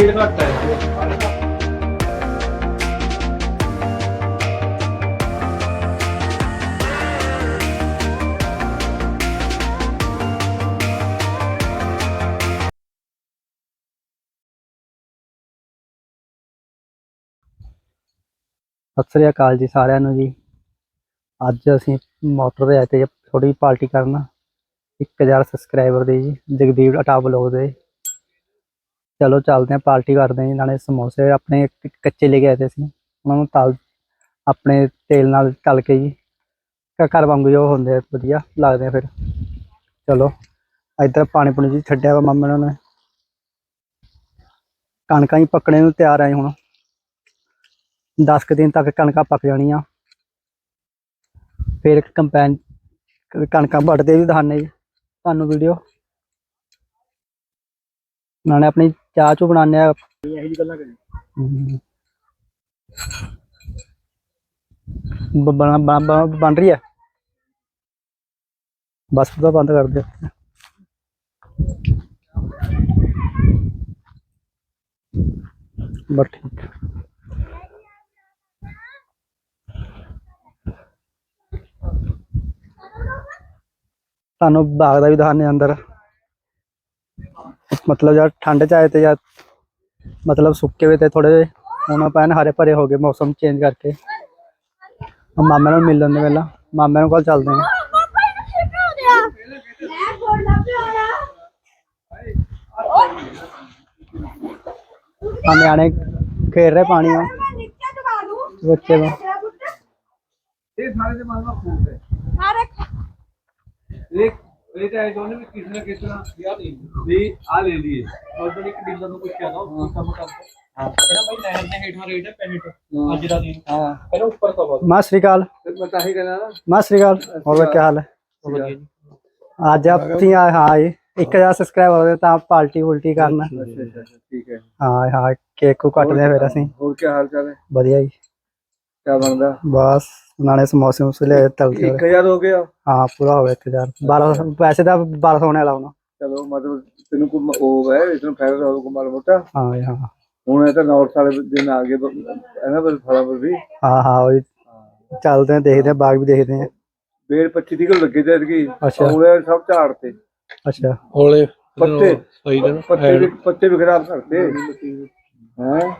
Speed ਘੱਟ ਹੈ। ਸਤਿ ਸ੍ਰੀ ਅਕਾਲ ਜੀ ਸਾਰਿਆਂ ਨੂੰ ਜੀ। ਅੱਜ ਅਸੀਂ ਮੋਟਰ ਦੇ ਆਏ ਤੇ ਥੋੜੀ ਪਾਰਟੀ ਕਰਨ। 1000 ਸਬਸਕ੍ਰਾਈਬਰ ਦੇ ਜੀ, ਜਗਦੀਪ ਅਟਾ ਬਲੌਗ ਦੇ। ਚਲੋ ਚੱਲਦੇ ਹਾਂ ਪਾਰਟੀ ਕਰਦੇ ਹਾਂ ਨਾਲੇ ਸਮੋਸੇ ਆਪਣੇ ਕੱਚੇ ਲੈ ਕੇ ਆਏ ਤੇ ਅਸੀਂ। ਉਹਨਾਂ ਨੂੰ ਤਲ ਆਪਣੇ ਤੇਲ ਨਾਲ ਤਲ ਕੇ ਜੀ ਘਰ ਵਾਂਗੂ ਜੋ ਹੁੰਦੇ ਆ, ਵਧੀਆ ਲੱਗਦੇ ਆ ਫਿਰ। ਚਲੋ ਇੱਧਰ ਪਾਣੀ ਪੁਣੀ ਜੀ ਛੱਡਿਆ ਵਾ ਮੰਮਾ ਨੇ। ਕਣਕਾਂ ਹੀ ਪੱਕਣੇ ਨੂੰ ਤਿਆਰ ਆਏ ਹੁਣ। 10 ਕੁ ਦਿਨ ਤੱਕ ਕਣਕਾਂ ਪੱਕ ਜਾਣੀਆਂ। ਫਿਰ ਕੰਪੈਨ ਕਣਕਾਂ ਵੱਢਦੇ ਵੀ ਦਿਖਾਉਂਦੇ ਜੀ। ਤੁਹਾਨੂੰ ਵੀਡੀਓ। ਨਾਲੇ ਆਪਣੀ ਚਾਹ ਚੂ ਬਣਾਉਂਦੇ ਆ। ਇਹੀ ਜਿਹੀ ਗੱਲਾਂ ਕਰੀ ਬਣ ਬਣ- ਬਣ- ਬਣ ਰਹੀ ਹੈ ਬਸ ਉਹਦਾ ਬੰਦ ਕਰ ਦਿਓ। ਬਸ ਠੀਕ। ਤੁਹਾਨੂੰ ਬਾਗ ਦਾ ਵੀ ਦਿਖਾਉਂਦੇ ਹਾਂ ਅੰਦਰ। ਮਤਲਬ ਜਦ ਠੰਡ ਚ ਆਏ ਤੇ ਜਦ ਮਤਲਬ ਸੁੱਕੇ ਹੋਏ ਤੇ ਥੋੜੇ ਹੁਣ ਪੈਨ ਹਰੇ ਭਰੇ ਹੋ ਗਏ ਮੌਸਮ ਚੇਂਜ ਕਰਕੇ। ਮਾਮੇ ਨੂੰ ਮਿਲਣ ਦੇ ਵੇਲਾ। ਮਾਮੇ ਨੂੰ ਕੋਲ ਚੱਲਦੇ ਆ ਨਿਆਣੇ ਖੇਡ ਰਹੇ ਪਾਣੀ ਆ ਬੱਚੇ ਨੂੰ। ਇਹ ਸਾਰੇ ਦੇ ਖੂਬ ਹੈ। ਸਾਰੇ ਇੱਕ ਇਹ ਤਾਂ ਇਹ ਦੋਨੇ ਵੀ ਕਿਸੇ ਨਾ ਕਿਸੇ ਤਰ੍ਹਾਂ ਵਿਆਹ ਨਹੀਂ ਵੀ ਆ ਲੈ ਲਈਏ। ਅੱਜ ਦਾ ਪਾਰਟੀ ਕਰਨਾ। ਫਿਰ ਅਸੀਂ। ਵਧੀਆ ਜੀ। ਬਣਦਾ? ਬਸ। ਨਾਲੇ ਸਮੋਸੇ ਉਸ ਲੈ ਤਲ ਕੇ 1000 ਹੋ ਗਿਆ? ਹਾਂ ਪੂਰਾ ਹੋ ਗਿਆ 1000 1200 ਪੈਸੇ ਦਾ 1200 ਹੋਣੇ ਵਾਲਾ ਹੁਣ। ਚਲੋ ਮਤਲਬ ਤੈਨੂੰ ਕੋ ਉਹ ਹੈ ਇਸ ਨੂੰ ਫਾਇਦਾ ਹੋਊਗਾ ਮਾੜਾ ਮੋਟਾ। ਹਾਂ ਜੀ, ਹਾਂ। ਹੁਣ ਇਹ ਤਾਂ ਨਾਰਥ ਵਾਲੇ ਦਿਨ ਆ ਗਏ ਬ- ਇਹਨਾਂ ਪਰ ਫਲਾਂ ਪਰ ਵੀ। ਹਾਂ ਹਾਂ ਉਹੀ ਚੱਲਦੇ ਆ ਦੇਖਦੇ ਆ ਬਾਗ ਵੀ ਦੇਖਦੇ ਆ। ਬੇਰ 25 ਦੀ ਕੋਲ ਲੱਗੇ ਤੇ ਇਤਕੀ ਅੱਛਾ। ਹੁਣ ਇਹ ਸਭ ਝਾੜ ਤੇ। ਅੱਛਾ। ਹੌਲੇ ਪੱਤੇ। ਸਹੀ ਜਣਾ ਪੱਤੇ ਵੀ ਪੱਤੇ ਵੀ ਖਰਾਬ ਕਰਤੇ ਹੈ?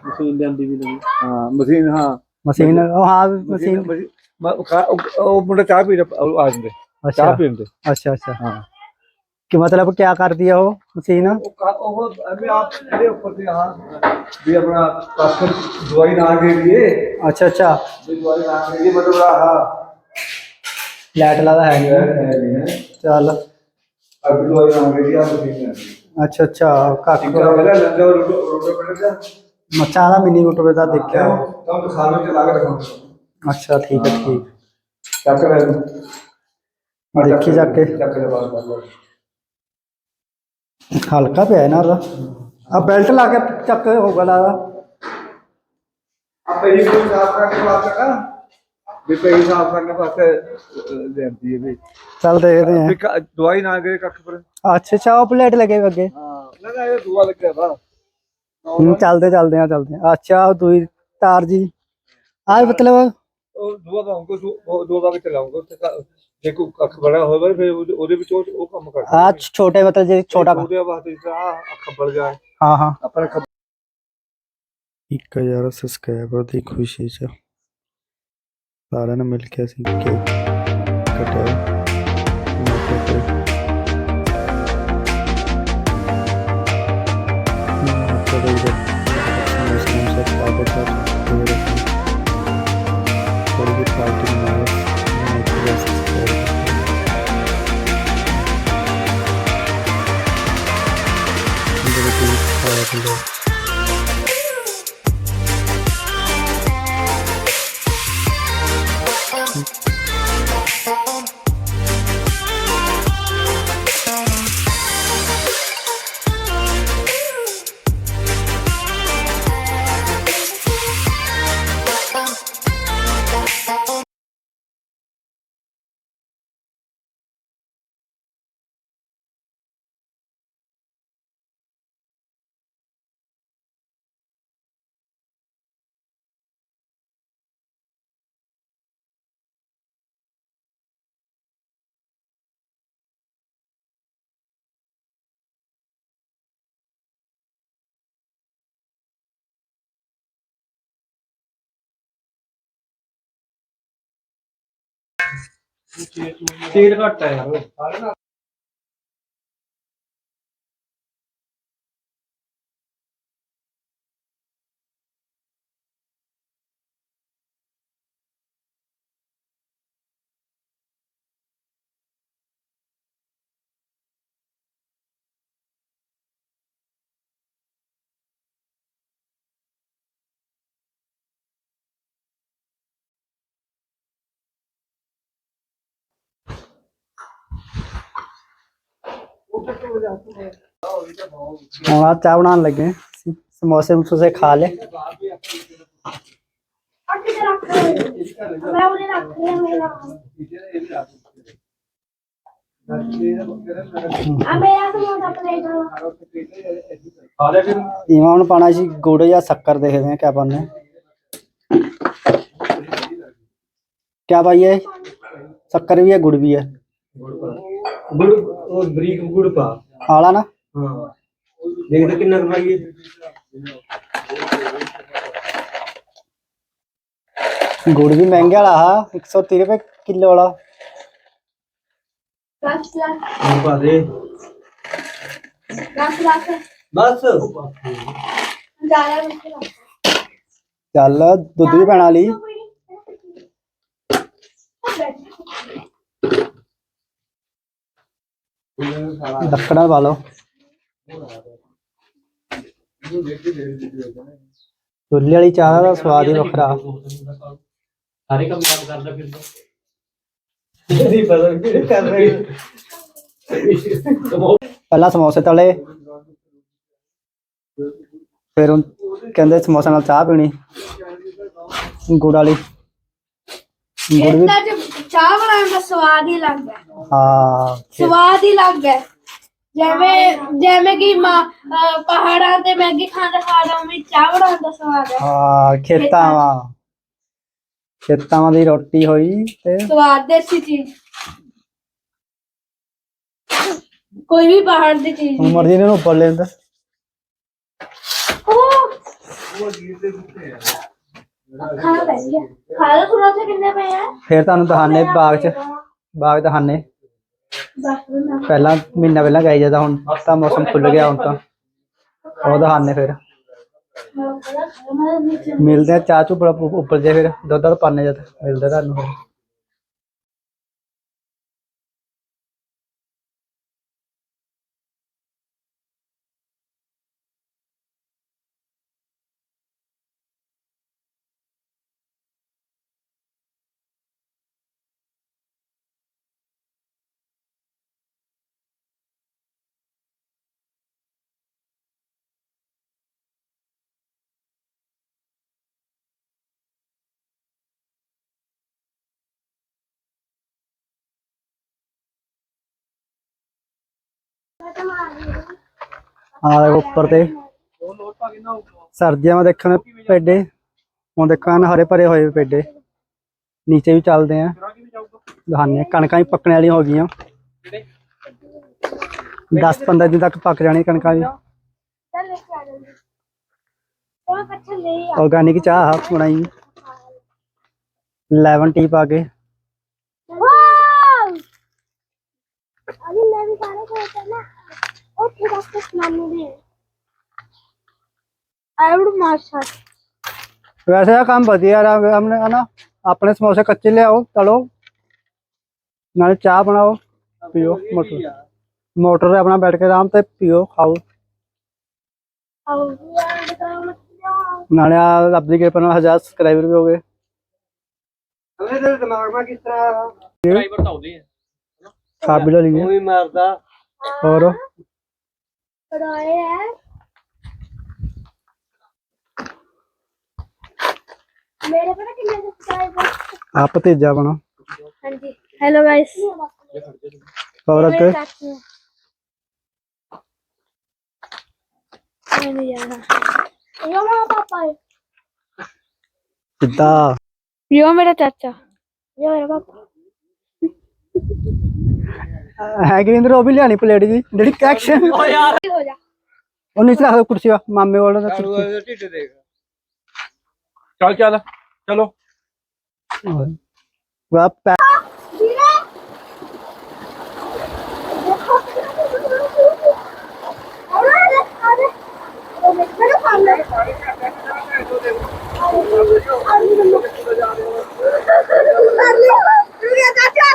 ਮਸ਼ੀਨ ਲਿਆਂਦੀ ਵੀ ਨਹੀਂ। ਹਾਂ ਮਸ਼ੀਨ ਹਾਂ। ਮਸ਼ੀਨ ਉਹ ਹਾਂ ਮਸ਼ੀਨ ਮਸ਼ੀਨ। ਮਸ਼ੀਨ- ਮੈਂ ਉਹ ਖਾ- ਉਹ- ਉਹ ਮੁੰਡਾ ਚਾਹ ਪੀ ਰਿਹਾ ਉਹ ਆ ਜਾਂਦੇ। ਅੱਛਾ। ਚਾਹ ਪੀਂਦੇ। ਅੱਛਾ ਅੱਛਾ। ਹਾਂ। ਕਿ ਮਤਲਬ ਕੀ ਕਰਦੀ ਆ ਉਹ ਮਸ਼ੀਨ? ਉਹ ਕਾ- ਉਹ ਅਭੀ ਆਪ ਇਹਦੇ ਉੱਪਰ ਤੇ ਹਾਂ ਵੀ ਆਪਣਾ ਪਾਸਰ ਦਵਾਈ ਨਾ ਦੇ ਦੀਏ ਅੱਛਾ ਅੱਛਾ। ਵੀ ਦਵਾਈ ਨਾ ਦੇ ਦੀਏ ਮਤਲਬ ਆਹ। ਲਾਦਾ ਹੈ ਨਹੀਂ ਹੈ ਹੈ। ਚੱਲ। ਅਬ ਦਵਾਈ ਨਾ ਦੇ ਦੀਆ ਮਸ਼ੀਨ ਹੈ ਅੱਛਾ ਅੱਛਾ। ਕੱਖ ਤਾਂ ਪਹਿਲਾਂ ਲੰਗਾ ਰੋਟੋ ਰੋਟੋ ਜਾ ਮੱਛਾ ਦਾ ਮਿੰਨੀ ਰੂਟ ਦਾ ਦੇਖਿਆ। ਤਾਂ ਖਾਣੇ ਚ ਲਾ ਕੇ ਰੱਖੋ ਅੱਛਾ ਠੀਕ ਹੈ ਠੀਕ ਚੱਕ ਲੈ ਦੇਖੀ ਜਾ ਕੇ ਚੱਕ ਲੈ ਬਾਹਰ ਕਰ ਲਓ ਹਲਕਾ ਪਿਆ ਹੈ ਨਾ ਉਹਦਾ ਆ ਬੈਲਟ ਲਾ ਕੇ ਚੱਕ ਹੋਗਾ ਲਾਦਾ ਆਪੇ ਹੀ ਕੋਈ ਸਾਫ਼ ਕਰਕੇ ਬਾਤ ਕਰ ਵੀ ਪਈ ਸਾਫ਼ ਕਰਨ ਵਾਸਤੇ ਲੈਂਦੀ ਹੈ ਵੀ ਚੱਲ ਦੇਖਦੇ ਵੀ ਕ- ਦਵਾਈ ਨਾ ਗਏ ਕੱਖ ਪਰ ਆ ਅੱਛਾ ਅੱਛਾ ਉਹ ਪਲੇਟ ਲੱਗੇ ਹੋਏ ਅੱਗੇ ਹਾਂ ਨਾ ਨਾ ਇਹ ਦੂਆ ਲੱਗਿਆ ਵਾ ਹੂੰ ਚੱਲਦੇ ਚੱਲਦੇ ਆ ਚੱਲਦੇ ਆ ਅੱਛਾ ਉਹ ਦੂਆ ਪਾਉਂਗਾ ਉਹ ਦੋ ਵਾਰ ਚਲਾਉਂਗਾ ਉੱਥੇ ਕ- ਜੇ ਕੋਈ ਕੱਖ ਬੜਾ ਹੋਵੇ ਫਿਰ ਉਹਦੇ ਉਹਦੇ ਵਿੱਚ ਉਹ ਉਹ ਕੰਮ ਕਰਦਾ। ਆ ਛੋਟੇ ਮਤਲਬ ਜੇ ਛੋਟਾ ਉਹਦੇ ਵਾਸਤੇ ਆ ਖੱਬਲ ਜਾ ਹਾਂ। ਹਾਂ ਆਪਣਾ ਖੱਬ- 1000 ਸਬਸਕ੍ਰਾਈਬਰ ਦੀ ਖੁਸ਼ੀ 'ਚ ਸਾਰਿਆਂ ਨੇ ਮਿਲ ਕੇ ਅਸੀਂ ਕੇਕ ਕਟਿਆ। ਤੇਲ ਘੱਟ ਆ ਯਾਰ ਹੁਣ ਆ ਚਾਹ ਬਣਾਉਣ ਲੱਗੇ ਹਾਂ। ਸਮੋਸੇ ਸਮੋਸੇ ਖਾ ਲੈ ਅੱਗੇ ਤੇ ਰੱਖ ਮੈਂ ਉਹਨੇ ਰੱਖ ਲਿਆ ਮੇਰਾ ਆ ਮੇਰਾ ਸਮੋਸਾ ਪਲੇਟ ਵਾਲਾ ਖਾ ਲੈ ਫਿਰ ਇਵਾਂ ਹੁਣ ਪਾਣਾ ਸੀ ਗੁੜ ਜਾਂ ਸ਼ੱਕਰ ਦੇਖਦੇ ਹਾਂ ਕਿਆ ਪਾਉਂਦੇ ਹਾਂ क्या भाई है शक्कर भी है गुड़ भी है ਗੁੜ ਉਹ ਬਰੀਕ ਗੁੜ ਪਾ आला ना ਹਾਂ ਦੇਖਦੇ ਕਿੰਨਾ ਕਮਾਈਏ गुड़ भी महंगे वाला हा एक सौ तीस रुपए किलो वाला ਦਸ ਲੱਖ ਗੁੜ ਪਾ ਦੇ ਦਸ ਲੱਖ ਬਸ ਜ਼ਿਆਦਾ ਮੁੱਕ ਲੱਖ चल दुध भी ਲੱਕੜਾਂ ਪਾ ਲਓ ਵਾਲੀ ਚਾਹ ਦਾ ਸਵਾਦ ਹੀ ਵੱਖਰਾ। ਸਾਰੇ ਕੰਮ ਕੰਮ ਕਰਦਾ ਫਿਰਦਾ ਨਹੀਂ ਪਤਾ ਕਿਹੜੇ ਕਰ ਰਹੇ ਪਹਿਲਾਂ ਸਮੋਸੇ ਤਲੇ। ਫਿਰ ਕਹਿੰਦੇ ਸਮੋਸੇ ਨਾਲ ਚਾਹ ਪੀਣੀ। ਗੁੜ ਵਾਲੀ। ਗੁੜ ਵੀ ਚਾਹ ਬਣਾਉਣ ਦਾ ਸਵਾਦ ਹੀ ਲੱਗ ਗਿਆ ਹਾਂ ਸਵਾਦ ਹੀ ਲੱਗ ਗਿਆ ਜਿਵੇਂ ਜਿਵੇਂ ਕਿ ਮਾਂ ਅਹ ਪਹਾੜਾਂ ਤੇ ਮੈਗੀ ਖਾਂਦਾ ਖਾਦਾ ਵੀ ਚਾਹ ਬਣਾਉਣ ਦਾ ਸਵਾਦ ਹੈ। ਹਾਂ ਖੇਤਾਂ ਵਾ ਖੇਤਾਂ ਦੀ ਰੋਟੀ ਹੋਈ ਤੇ ਸਵਾਦ ਦੇਸੀ ਚੀਜ਼। ਕੋਈ ਵੀ ਬਾਹਰ ਦੀ ਚੀਜ਼ ਨਹੀਂ। ਮਰਜ਼ੀ ਨੂੰ ਉੱਪਰ ਲੈਂਦਾ ਉਹ ਖਾਣਾ ਪੈ ਗਿਆ। ਖਾਣਾ ਤੇ ਕਿੰਨੇ ਪਏ ਆ? ਫਿਰ ਤੁਹਾਨੂੰ ਦਿਖਾਣੇ ਬਾਗ ਚ ਬਾਗ ਦਿਖਾਣੇ ਦੱਸ ਦੋ ਨਾ। ਪਹਿਲਾਂ ਮਹੀਨਾ ਪਹਿਲਾਂ ਗਈ ਜਾਂਦਾ ਹੁਣ ਤਾਂ ਮੌਸਮ ਖੁੱਲ ਗਿਆ ਹੁਣ ਤਾਂ। ਉਹ ਦਿਖਾਣੇ ਫਿਰ। ਮਿਲਦੇ ਆ ਚਾਹ ਚੂ ਬੜਾ ਉੱਪ- ਉੱਪਰ ਜੇ ਫਿਰ ਦੁੱਧ ਦੁੱਧ ਪਾਣੇ ਜਦ। ਮਿਲਦੇ ਤੁਹਾਨੂੰ ਫਿਰ। ਆ ਦੇਖੋ ਉੱਪਰ ਤੇ। ਸਰਦੀਆਂ ਵਿੱਚ ਦੇਖਣ ਪੇਡੇ। ਹੁਣ ਦੇਖਾਂ ਹਰੇ ਭਰੇ ਹੋਏ ਪੇਡੇ। ਨੀਚੇ ਵੀ ਚੱਲਦੇ ਆ। ਦਿਖਾਉਂਦੇ ਆ। ਕਣਕਾਂ ਵੀ ਪੱਕਣ ਵਾਲੀਆਂ ਹੋ ਗਈਆਂ। 10 15 ਦਿਨ ਤੱਕ ਪੱਕ ਜਾਣੀ ਕਣਕਾਂ ਵੀ। ਚੱਲ ਲੈ ਕੇ ਆ ਜਲਦੀ ਉਹ ਕੱਛਾ ਲੈ ਆ ਆਰਗੈਨਿਕ ਚਾਹ ਆ ਬਣਾਈ। 11 ਟੀ ਪਾ ਕੇ। ਅਲੀ ਮੈਂ ਵੀ ਸਾਰੇ ਖਾਤਾ ਨਾ ਉਹ ਥੋੜਾ ਕੁਛ ਨਾਨੀ ਦੇ ਆਈ ਵੁੱਡ ਮਾਸ਼ਾ। ਵਧੀਆ ਰਹਾ ਹਮਨੇ ਹਨਾ ਆਪਣੇ ਸਮੋਸੇ ਕੱਚੇ ਲਿਆਓ ਤਲੋ। ਨਾਲੇ ਚਾਹ ਬਣਾਓ ਪੀਓ ਮੋਟਰ। ਮੋਟਰ ਤੇ ਆਪਣਾ ਬੈਠ ਕੇ ਆਰਾਮ ਤੇ ਪੀਓ ਖਾਓ। ਆਉ ਯਾਰ ਦਾ ਮਤਲਬ ਨਾਲੇ ਆ ਰੱਬ ਦੀ ਕਿਰਪਾ ਨਾਲ 1000 ਸਬਸਕ੍ਰਾਈਬਰ ਵੀ ਹੋ ਗਏ। ਤੇਰੇ ਦਿਮਾਗ ਮਾ ਕਿਸ ਤਰ੍ਹਾਂ ਡਰਾਈਵਰ ਤਾਂ ਆਉਂਦੇ ਆ। ਸਾਬ ਵੀ ਲੈ ਲਈਏ। ਉਹ ਵੀ ਮਾਰਦਾ। ਹੋਰ? ਪੜਾਏ ਹੈ ਮੇਰੇ ਪਤਾ ਕਿੰਨੇ ਸਬਸਕ੍ਰਾਈਬਰ ਆ ਭਤੀਜਾ ਬਣਾ ਹਾਂਜੀ। ਹੈਲੋ ਗਾਇਸ ਹੋਰ ਅੱਗੇ? ਨਹੀਂ ਯਾਰ ਇਹ ਮੇਰਾ ਪਾਪਾ ਹੈ। ਸਿੱਧਾ ਇਹ ਮੇਰਾ ਚਾਚਾ। ਇਹ ਮੇਰਾ ਪਾਪਾ। ਹੈ ਗਰਿੰਦਰ ਉਹ ਵੀ ਲਿਆਣੀ ਪਲੇਟ ਦੀ ਜਿਹੜੀ ਕੈਕਸ਼ ਓ ਯਾਰ। ਉਹ ਨੀਚੇ ਰੱਖ ਕੁਰਸੀ ਵਾ ਮਾਮੇ ਵਾਲਾ ਦਾ ਕੁਰਸੀ। ਢਿੱਡ ਚੱਲ ਚੱਲ। ਚਲੋ। ਵਾ ਪੈ ਅਰੇ ਮੈਨੂੰ ਕਿੱਥੇ ਜਾ ਰਹੇ ਹੋ ਅਰੇ ਤੂੰ ਇਹ ਦੱਸ ਆ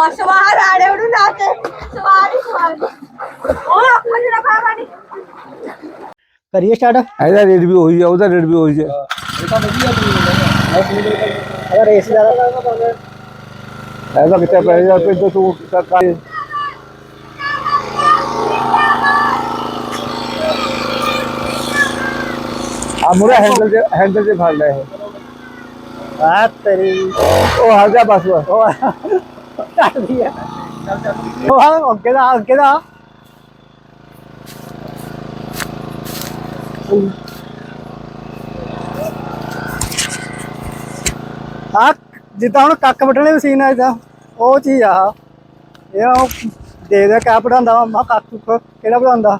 ਆਹ ਸਵਾਰ ਆੜੇ ਉਡੂ ਨਾ ਤੇ ਸਵਾਰ ਹੀ ਸਵਾਰ। ਉਹ ਅੱਖਾਂ ਜਿਹੜਾ ਖਾਵਾ ਨਹੀਂ ਕਰੀਏ ਸਟਾਰਟ ਇਹਦਾ ਰੇਟ ਵੀ ਉਹੀ ਆ ਉਹਦਾ ਰੇਟ ਵੀ ਉਹੀ ਆ। ਅਗਰ ਰੇਸ ਜ਼ਿਆਦਾ ਇਹਦਾ ਕਿਤੇ ਪੈ ਜਾ ਤੇ ਤੂੰ ਕਰ। ਆ ਮੁਰਾ ਹੈਂਡਲ ਤੇ ਹੈਂਡਲ ਤੇ ਫੜ ਲੈ ਇਹ। ਆ ਤੇਰੀ ਉਹ ਬਸ ਬਸ। ਉਹ ਚੱਲਦੀ ਆ। ਉਹ ਆ, ਅੱਗੇ ਦਾ ਅੱਗੇ ਦਾ। ਆ ਜਿੱਦਾਂ ਹੁਣ ਕੱਕ ਵੱਢਣੇ ਮਸ਼ੀਨ ਆ ਇਦਾਂ ਉਹ ਚੀਜ਼ ਆ। ਇਹ ਉਹ ਦੇ ਦੇ ਕਾ ਪੜਾਉਂਦਾ ਵਾ। ਮਾ ਕੱਕ ਕੁੱਕ ਕਿਹੜਾ ਪੜਾਉਂਦਾ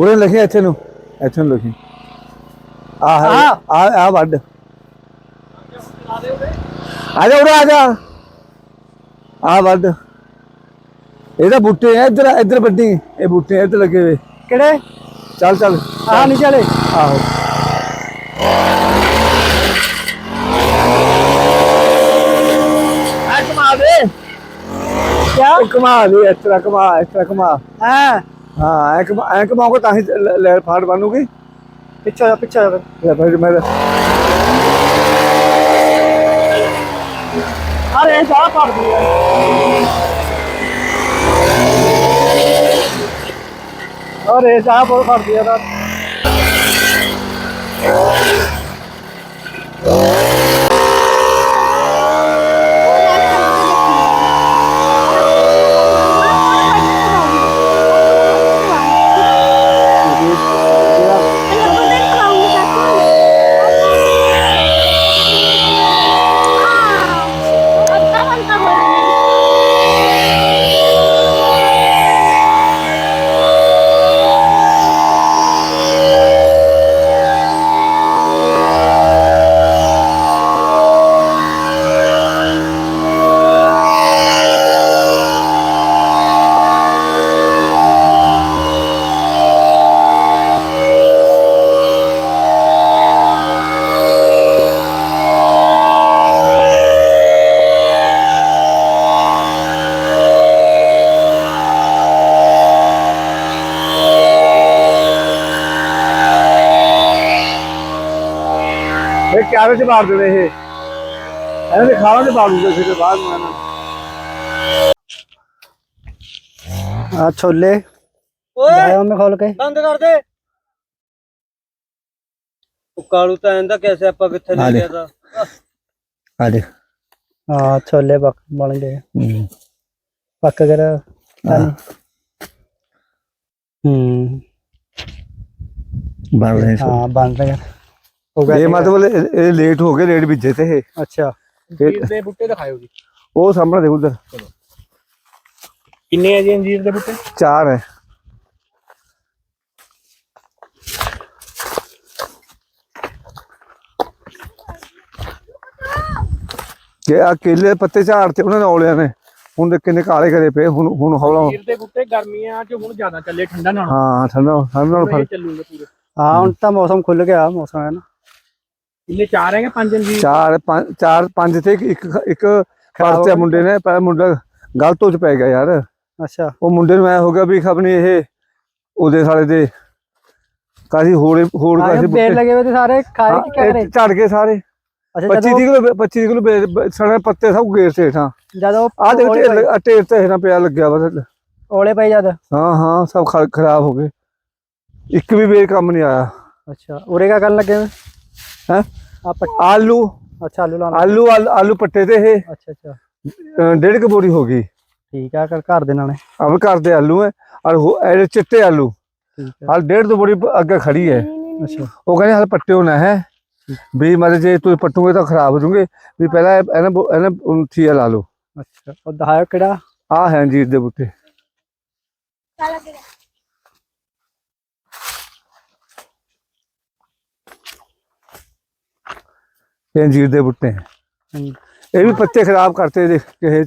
ਉਰੇ ਲਿਖਿਆ ਇੱਥੇ ਨੂੰ ਇੱਥੇ ਨੂੰ ਲਿਖੀ। ਆ ਆਹ। ਆ। ਆ ਵੱਡ ਆ ਜਾ ਉਰੇ ਆ ਜਾ। ਆ ਵੱਡ ਇਹਦਾ ਬੂਟੇ ਆ ਇੱਧਰ ਇੱਧਰ ਵੱਡੀ ਇਹ ਬੂਟੇ ਆ, ਇੱਧਰ ਲੱਗੇ ਵੇ ਕਿਹੜੇ? ਚੱਲ ਚੱਲ। ਆਹ ਨੀਚੇ ਵਾਲੇ। ਆਹੋ। ਆ ਕਮਾ ਦੇ। ਕਿਆ? ਕਮਾ ਦੇ ਇਸ ਤਰ੍ਹਾਂ ਕਮਾ ਇਸ ਤਰ੍ਹਾਂ ਕਮਾ। ਹਾਂ। ਹਾਂ ਐ ਕਮਾ ਐ ਕਮਾਓਗੇ ਤਾਂ ਹੀ ਲੈ- ਲੈ ਫਾੜ ਬਣੂਗੀ ਪਿੱਛੇ ਹੋ ਜਾ ਪਿੱਛੇ ਹੋ ਜਾ ਲੈ ਫਿਰ ਮੈਂ ਅਰੇ ਚਾਹ ਪੜਦੀ ਆ ਅਰੇ ਚਾਹ ਬਹੁਤ ਪੜਦੀ ਆ ਤਾਂ ਕਿਆਰੇ ਚ ਮਾਰ ਦੇਣੇ ਇਹ। ਇਹਨਾਂ ਦੇ ਖਾਣਾ ਤੇ ਮਾਰੂਗੇ ਫਿਰ ਬਾਅਦ ਨੂੰ ਇਹਨਾਂ ਆ ਛੋਲੇ। ਓਏ! ਮੈਂ ਖੋਲ ਕੇ। ਬੰਦ ਕਰ ਦੇ। ਉਹ ਕਾਲੂ ਤਾਂ ਇਹਦਾ ਕੈਸੇ ਆਪਾਂ ਕਿੱਥੇ ਲੈ ਆ। ਗਿਆ ਤਾਂ। ਆ ਦੇ ਹਾਂ ਛੋਲੇ ਪੱਕ ਬਣ ਗਏ। ਪੱਕ ਕਰ ਹੂੰ। ਬਣ ਰਹੇ ਹਾਂ ਬਣ ਗਏ ਹੋ ਗਿਆ ਇਹ ਮਤਲਬ ਇਹ ਇਹ ਲੇਟ ਹੋ ਗਏ ਰੇਡ ਵਿੱਜੇ ਤੇ ਇਹ। ਅੱਛਾ। ਫਿਰ ਦੇ ਬੁੱਟੇ ਦਿਖਾਇਓ ਜੀ। ਉਹ ਸਾਹਮਣੇ ਦੇਖ ਉਧਰ ਕਿੰਨੇ ਆ ਜੀ ਅੰਜੀਰ ਦੇ ਬੁੱਟੇ? ਚਾਰ ਹੈ। ਕਿ ਆ ਕੇਲੇ ਦੇ ਪੱਤੇ ਝਾੜ ਤੇ ਉਹਨਾਂ ਨੇ ਔਲਿਆਂ ਨੇ। ਹੁਣ ਦੇ ਕਿੰਨੇ ਕਾਲੇ ਕਰੇ ਪਏ ਹੁਣ ਹੁਣ ਹੌਲਾ ਅੰਜੀਰ ਦੇ ਬੁੱਟੇ ਗਰਮੀਆਂ 'ਚ ਹੁਣ ਜ਼ਿਆਦਾ ਚੱਲੇ ਠੰਡਾ ਨਾਲ। ਹਾਂ ਠੰਡਾ ਠੰਡਾ ਨਾਲ ਫ਼ਰਕ ਚੱਲੂਗੇ ਪੂਰੇ। ਹਾਂ ਹੁਣ ਤਾਂ ਮੌਸਮ ਖੁੱਲ ਗਿਆ ਮੌਸਮ ਹੈ ਨਾ। ਕਿੰਨੇ ਚਾਰ ਹੈਗੇ ਪੰਜ ਚਾਰ ਪੰਜ ਚਾਰ ਪੰਜ ਤੇ ਇੱਕ ਇੱਕ ਇੱਕ ਖਰਾਬ ਹੋ ਪਰਚਾ ਗਏ। ਮੁੰਡੇ ਨੇ ਪਰ ਮੁੰਡਾ ਗਲਤ ਹੋ ਚ ਪੈ ਗਿਆ ਯਾਰ। ਅੱਛਾ। ਉਹ ਮੁੰਡੇ ਨੂੰ ਐ ਹੋ ਗਿਆ ਵੀ ਖਬਨੀ ਇਹ ਉਹਦੇ ਸਾਲੇ ਦੇ ਕਾਸੀ ਹੋੜੇ ਹੋਰ ਆਹ ਕਾਸੀ ਬੇਲ ਲੱਗੇ ਹੋਏ ਤੇ ਸਾਰੇ ਖਾਏ ਹਾਂ, ਕਿ ਕਿਆ ਕਰੇ ਇਹ ਝੜ ਗਏ ਸਾਰੇ। ਅੱਛਾ 25 ਜਦੋਂ ਕਿਲੋ 25 ਕਿਲੋ ਸੜੇ ਪੱਤੇ ਸਭ ਗੇਰ ਸੇ ਆ ਦੇਖ ਢੇਰ ਤੇ ਨਾ ਪਿਆ ਲੱਗਿਆ ਬਸ ਔਲੇ ਪਈ ਜਦ। ਹਾਂ ਹਾਂ ਸਭ ਖ- ਖਰਾਬ ਹੋ ਗਏ। ਇੱਕ ਵੀ ਵੇਰ ਕੰਮ ਨਹੀਂ ਆਇਆ। ਅੱਛਾ ਉਰੇ ਕਾ ਕਰਨ ਲੱਗੇ ਹੈ? ਆਲੂ। ਅੱਛਾ ਆਲੂ ਲਾਣਾ ਆਲੂ ਆਲੂ ਪੱਟੇ ਤੇ ਇਹ। ਅੱਛਾ ਅੱਛਾ। ਡੇਢ ਕਬੋਰੀ ਹੋ ਗਈ। ਠੀਕ ਆ ਘਰ ਦੇ ਨਾਲੇ। ਅਬ ਘਰ ਦੇ ਆਲੂ ਹੈ ਔਰ ਇਹ ਚਿੱਟੇ ਆਲੂ। ਹਾਲ ਡੇਢ ਤੋਂ ਬੜੀ ਅੱਗੇ ਖੜੀ ਹੈ ਉਹ ਕਹਿੰਦੇ ਹਾਲ ਪੱਟੇ ਹੋਣਾ ਹੈ। ਵੀ ਮਤਲਬ ਜੇ ਤੂੰ ਪੱਟੂਗੇ ਤਾਂ ਖਰਾਬ ਹੋ ਜੂਗੇ ਵੀ ਪਹਿਲਾਂ ਇਹਨਾਂ ਇਹਨਾਂ ਉਠੀਆ ਲਾ ਲਓ। ਅੱਛਾ ਉਹ ਦਹਾਇਆ ਕਿਹੜਾ। ਆ ਹੈ ਜੀ ਦੇ ਬੁੱਟੇ। ਇਹ ਅੰਜੀਰ ਦੇ ਬੁੱਟੇ। ਹੈ ਇਹ ਵੀ ਪੱਤੇ ਖਰਾਬ ਕਰਤੇ ਦੇਖ ਕਿਹੇ